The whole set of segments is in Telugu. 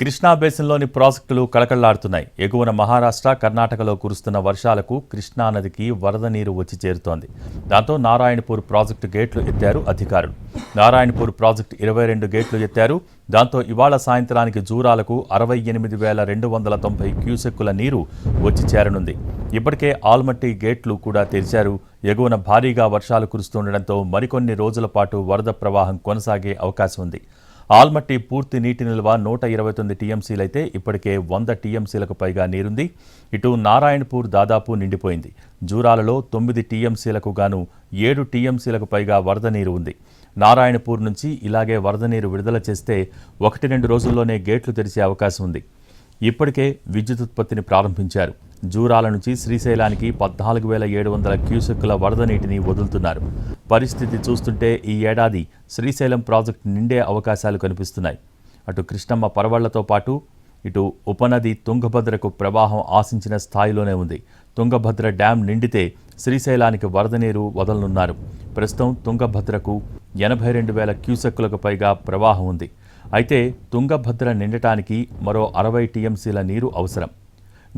కృష్ణా బేసిన్లోని ప్రాజెక్టులు కళకళ్ళాడుతున్నాయి. ఎగువన మహారాష్ట్ర కర్ణాటకలో కురుస్తున్న వర్షాలకు కృష్ణా నదికి వరద నీరు వచ్చి చేరుతోంది. దాంతో నారాయణపూర్ ప్రాజెక్టు గేట్లు ఎత్తారు అధికారులు. నారాయణపూర్ ప్రాజెక్టు ఇరవై రెండు గేట్లు ఎత్తారు. దాంతో ఇవాళ సాయంత్రానికి జూరాలకు అరవై ఎనిమిది వేల రెండు వందల తొంభై క్యూసెక్కుల నీరు వచ్చి చేరనుంది. ఇప్పటికే ఆల్మట్టి గేట్లు కూడా తెరిచారు. ఎగువన భారీగా వర్షాలు కురుస్తుండటంతో మరికొన్ని రోజుల పాటు వరద ప్రవాహం కొనసాగే అవకాశం ఉంది. ఆల్మట్టి పూర్తి నీటి నిల్వ నూట ఇరవై తొమ్మిది టీఎంసీలైతే ఇప్పటికే వంద టీఎంసీలకు పైగా నీరుంది. ఇటు నారాయణపూర్ దాదాపు నిండిపోయింది. జూరాలలో తొమ్మిది టీఎంసీలకు గాను ఏడు టీఎంసీలకు పైగా వరద నీరు ఉంది. నారాయణపూర్ నుంచి ఇలాగే వరద నీరు విడుదల చేస్తే ఒకటి రెండు రోజుల్లోనే గేట్లు తెరిచే అవకాశం ఉంది. ఇప్పటికే విద్యుత్ ఉత్పత్తిని ప్రారంభించారు. జూరాల నుంచి శ్రీశైలానికి పద్నాలుగు వేల ఏడు వందల క్యూసెక్కుల వరద నీటిని వదులుతున్నారు. పరిస్థితి చూస్తుంటే ఈ ఏడాది శ్రీశైలం ప్రాజెక్టు నిండే అవకాశాలు కనిపిస్తున్నాయి. అటు కృష్ణమ్మ పరవళ్ళతో పాటు ఇటు ఉపనది తుంగభద్రకు ప్రవాహం ఆశించిన స్థాయిలోనే ఉంది. తుంగభద్ర డ్యాం నిండితే శ్రీశైలానికి వరద నీరు వదలనున్నారు. ప్రస్తుతం తుంగభద్రకు ఎనభై రెండు వేల క్యూసెక్కులకు పైగా ప్రవాహం ఉంది. అయితే తుంగభద్ర నిండటానికి మరో అరవై టీఎంసీల నీరు అవసరం.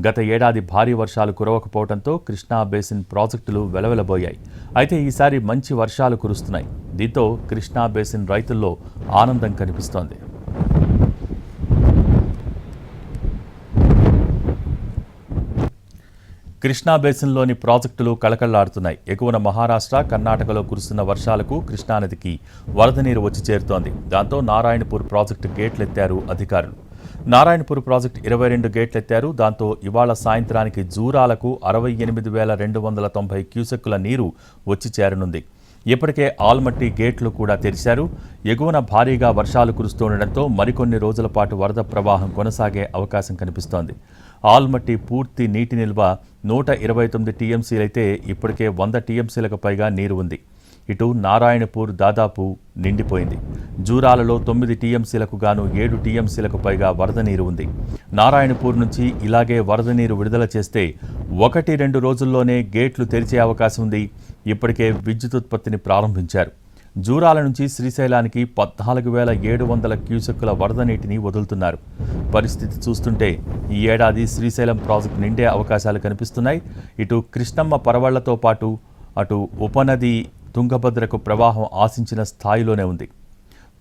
గత ఏడాది భారీ వర్షాలు కురవకపోవడంతో కృష్ణా బేసిన్ ప్రాజెక్టులు వెలవెలబోయాయి. అయితే ఈసారి మంచి వర్షాలు కురుస్తున్నాయి. దీంతో కృష్ణా బేసిన్ రైతుల్లో ఆనందం కనిపిస్తోంది. కృష్ణా బేసిన్లోని ప్రాజెక్టులు కళకళ్ళాడుతున్నాయి. ఎగువన మహారాష్ట్ర కర్ణాటకలో కురుస్తున్న వర్షాలకు కృష్ణానదికి వరద నీరు వచ్చి చేరుతోంది. దాంతో నారాయణపూర్ ప్రాజెక్టు గేట్లెత్తారు అధికారులు. నారాయణపూర్ ప్రాజెక్టు ఇరవై రెండు గేట్లెత్తారు. దాంతో ఇవాళ సాయంత్రానికి జూరాలకు అరవై ఎనిమిది వేల రెండు వందల తొంభై క్యూసెక్కుల నీరు వచ్చి చేరనుంది. ఇప్పటికే ఆల్మట్టి గేట్లు కూడా తెరిచారు. ఎగువన భారీగా వర్షాలు కురుస్తుండటంతో మరికొన్ని రోజుల పాటు వరద ప్రవాహం కొనసాగే అవకాశం కనిపిస్తోంది. ఆల్మట్టి పూర్తి నీటి నిల్వ నూట ఇరవై తొమ్మిది టీఎంసీలైతే ఇప్పటికే వంద టీఎంసీలకు పైగా నీరు ఉంది. ఇటు నారాయణపూర్ దాదాపు నిండిపోయింది. జూరాలలో తొమ్మిది టీఎంసీలకు గాను ఏడు టీఎంసీలకు పైగా వరద నీరు ఉంది. నారాయణపూర్ నుంచి ఇలాగే వరద నీరు విడుదల చేస్తే ఒకటి రెండు రోజుల్లోనే గేట్లు తెరిచే అవకాశం ఉంది. ఇప్పటికే విద్యుత్ ఉత్పత్తిని ప్రారంభించారు. జూరాల నుంచి శ్రీశైలానికి పద్నాలుగు వేల ఏడు వందల క్యూసెక్కుల వరద నీటిని వదులుతున్నారు. పరిస్థితి చూస్తుంటే ఈ ఏడాది శ్రీశైలం ప్రాజెక్టు నిండే అవకాశాలు కనిపిస్తున్నాయి. ఇటు కృష్ణమ్మ పరవళ్ళతో పాటు అటు ఉపనది తుంగభద్రకు ప్రవాహం ఆశించిన స్థాయిలోనే ఉంది.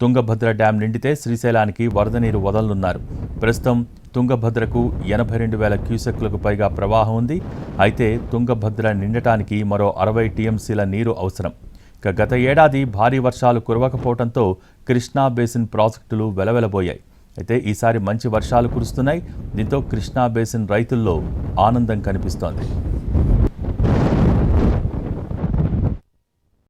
తుంగభద్ర డ్యాం నిండితే శ్రీశైలానికి వరద నీరు వదలనున్నారు. ప్రస్తుతం తుంగభద్రకు ఎనభై రెండు వేల క్యూసెక్లకు పైగా ప్రవాహం ఉంది. అయితే తుంగభద్ర నిండటానికి మరో అరవై టీఎంసీల నీరు అవసరం. ఇక గత ఏడాది భారీ వర్షాలు కురవకపోవడంతో కృష్ణా బేసిన్ ప్రాజెక్టులు వెలవెలబోయాయి. అయితే ఈసారి మంచి వర్షాలు కురుస్తున్నాయి. దీంతో కృష్ణా బేసిన్ రైతుల్లో ఆనందం కనిపిస్తోంది.